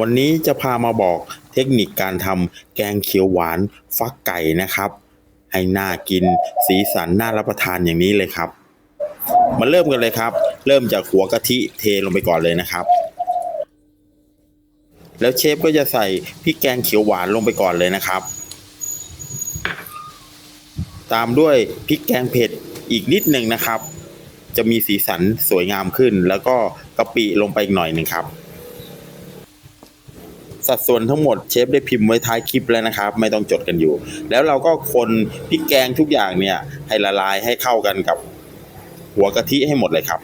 วันนี้จะพามาบอกเทคนิคการทำแกงเขียวหวานฟักไก่นะครับ ให้น่ากินสีสันน่ารับประทานอย่างนี้เลยครับ มาเริ่มกันเลยครับ เริ่มจากหัวกะทิเทลงไปก่อนเลยนะครับ แล้วเชฟก็จะใส่พริกแกงเขียวหวานลงไปก่อนเลยนะครับ ตามด้วยพริกแกงเผ็ดอีกนิดหนึ่งนะครับ จะมีสีสันสวยงามขึ้น แล้วก็กะปิลงไปอีกหน่อยหนึ่งครับ สัดส่วนทั้งหมดเชฟได้พิมพ์ไว้ท้ายคลิปแล้วนะครับ ไม่ต้องจดกันอยู่ แล้วเราก็คนพริกแกงทุกอย่างเนี่ยให้ละลายให้เข้ากันกับหัวกะทิให้หมดเลยครับ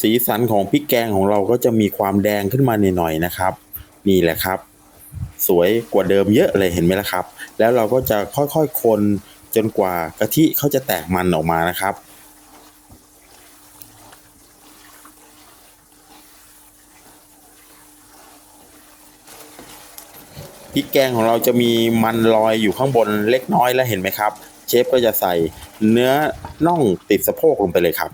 สีสันของพริกแกงของเราก็จะมีความแดงขึ้นมาหน่อยๆนะครับ นี่แหละครับ สวยกว่าเดิมเยอะเลยเห็นไหมล่ะครับ แล้วเราก็จะค่อยๆคนจนกว่ากะทิเขาจะแตกมันออกมานะครับ ริกแกงของเราจะมีมันลอยอยู่ข้างบนเล็กน้อยแล้วเห็นไหมครับ เชฟก็จะใส่เนื้อน่องติดสะโพกลงไปเลยครับ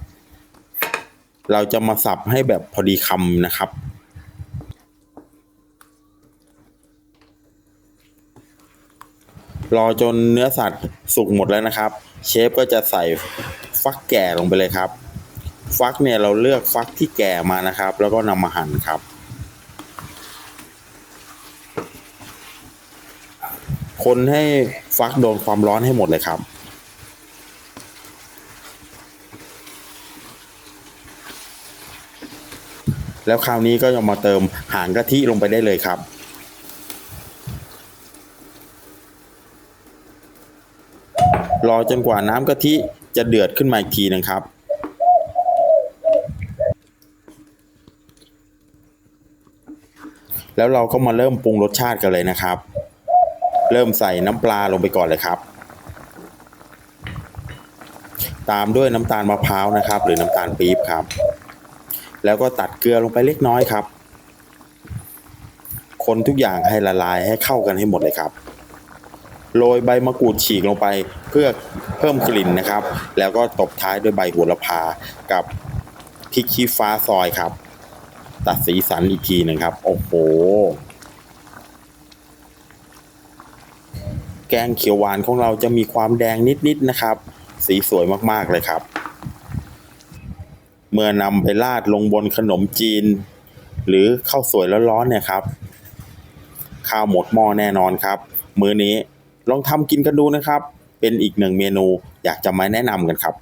เราจะมาสับให้แบบพอดีคำนะครับรอจนเนื้อสัตว์สุกหมดแล้วนะครับ เชฟก็จะใส่ฟักแก่ลงไปเลยครับ ฟักเนี่ยเราเลือกฟักที่แก่มานะครับ แล้วก็นำมาหั่นครับ คนให้ฟักโดนความร้อนให้หมดเลยครับ แล้วคราวนี้ก็จะมาเติมหางกะทิลงไปได้เลยครับรอจนกว่าน้ำกะทิจะเดือดขึ้นมาอีกทีนึงครับ แล้วเราก็มาเริ่มปรุงรสชาติกันเลยนะครับ เริ่มใส่น้ำปลาลงไปก่อนเลยครับ ตามด้วยน้ำตาลมะพร้าวนะครับ หรือน้ำตาลปี๊บครับ แล้วก็ตัดเกลือลงไปเล็กน้อยครับ คนทุกอย่างให้ละลายให้เข้ากันให้หมดเลยครับโรยใบมะกรูดฉีกลงไปเพื่อเพิ่มกลิ่นนะครับ แล้วก็ตบท้ายด้วยใบโหระพากับพริกชี้ฟ้าซอยครับ ตัดสีสันอีกทีหนึ่งครับ โอ้โห แกงเขียวหวานของเราจะมีความแดงนิดๆนะครับ สีสวยมากๆเลยครับ เมื่อนำไปราดลงบนขนมจีน หรือข้าวสวยร้อนๆเนี่ยครับข้าวหมดหม้อแน่นอนครับ มื้อนี้ลองทำกินกันดูนะครับ เป็นอีกหนึ่งเมนูอยากจะมาแนะนำกันครับ